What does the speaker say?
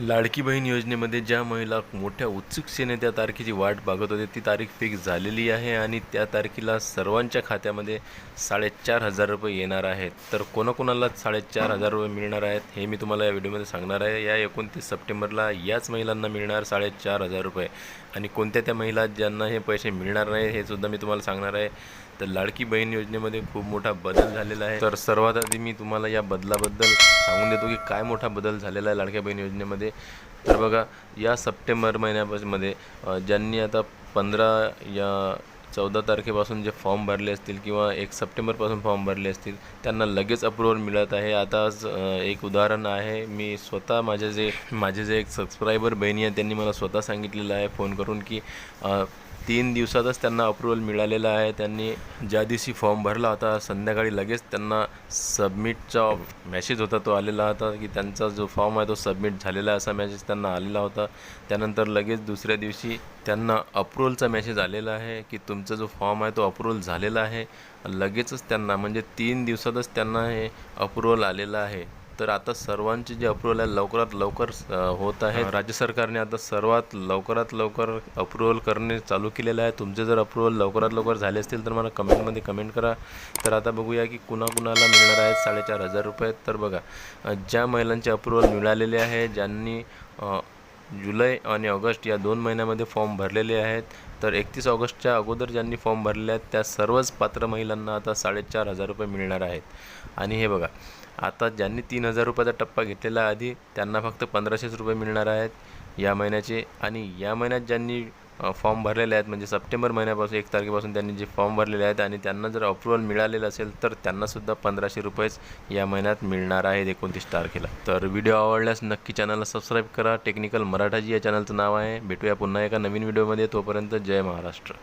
लाडकी बहीण योजनेमध्ये ज्या महिला मोठ्या उत्सुकतेने त्या तारखेची वाट बघत होते ती तारीख फिक्स झालेली आहे आणि त्या तारखेला सर्वांच्या खात्यामध्ये साडेचार हजार रुपये येणार आहेत. तर कोणाकोणाला साडेचार हजार रुपये मिळणार आहेत हे मी तुम्हाला या व्हिडिओमध्ये सांगणार आहे. या एकोणतीस सप्टेंबरला याच महिलांना मिळणार साडेचार हजार रुपये. आणि कोणत्या त्या महिला ज्यांना हे पैसे मिळणार नाही हे सुद्धा मी तुम्हाला सांगणार आहे. तर लाडकी बहीण योजनेमध्ये खूप मोठा बदल झालेला आहे. तर सर्वात आधी मी तुम्हाला या बदलाबद्दल सांगून देतो की काय मोठा बदल झालेला आहे लाडक्या बहीण योजनेमध्ये. तर बघा या सप्टेंबर महिन्यामध्ये ज्यांनी आता पंधरा या चौदा तारखेपासून जे फॉर्म भरले असतील किंवा एक सप्टेंबरपासून फॉर्म भरले असतील त्यांना लगेच अप्रुव्हल मिळत आहे. आता एक उदाहरण आहे. मी स्वतः माझे जे माझे जे एक सबस्क्रायबर बहिणी आहे त्यांनी मला स्वतः सांगितलेलं आहे फोन करून की तीन दिवसातच त्यांना अप्रुव्हल मिळालेलं आहे. त्यांनी ज्या दिवशी फॉर्म भरला होता संध्याकाळी लगेच त्यांना सबमिटचा मेसेज होता तो आलेला होता की त्यांचा जो फॉर्म आहे तो सबमिट झालेला असा मेसेज त्यांना आलेला होता. त्यानंतर लगेच दुसऱ्या दिवशी त्यांना अप्रुव्हलचा मेसेज आलेला आहे की तुमचा जो फॉर्म आहे तो अप्रुव्हल झालेला आहे. लगेचच त्यांना म्हणजे तीन दिवसातच त्यांना हे अप्रुव्हल आलेलं आहे. तर आता सर्वांचे जे अप्रुव्हल आहे लवकरात लवकर होत आहे. राज्य सरकारने आता सर्वात लवकरात लवकर अप्रुव्हल करणे चालू केलेलं आहे. तुमचे जर अप्रुव्हल लवकरात लवकर झाले असतील तर मला कमेंटमध्ये कमेंट करा. तर आता बघूया की कुणाकुणाला मिळणार आहेत साडेचार हजार रुपये. तर बघा ज्या महिलांचे अप्रुव्हल मिळालेले आहे ज्यांनी जुलै आणि ऑगस्ट या दोन महिन्यामध्ये फॉर्म भरलेले आहेत. तर एकतीस ऑगस्टच्या अगोदर ज्यांनी फॉर्म भरलेले आहेत त्या सर्वच पात्र महिलांना आता साडेचार हजार रुपये मिळणार आहेत. आणि हे बघा आता ज्यांनी तीन हजार रुपयाचा टप्पा घेतलेला आधी त्यांना फक्त पंधराशेच रुपये मिळणार आहेत या महिन्याचे. आणि या महिन्यात ज्यांनी फॉर्म भरलेले आहेत. म्हणजे सप्टेंबर महिन्यापासून एक तारखेपासून त्यांनी जे फॉर्म भरलेले आहेत आणि त्यांना जर अप्रुव्हल मिळालेलं असेल तर त्यांनासुद्धा पंधराशे रुपयेच या महिन्यात मिळणार आहेत एकोणतीस तारखेला. तर व्हिडिओ आवडल्यास नक्की चॅनलला सबस्क्राईब करा. टेक्निकल मराठाजी या चॅनलचं नाव आहे. भेटूया पुन्हा एका नवीन व्हिडिओमध्ये. तोपर्यंत जय महाराष्ट्र.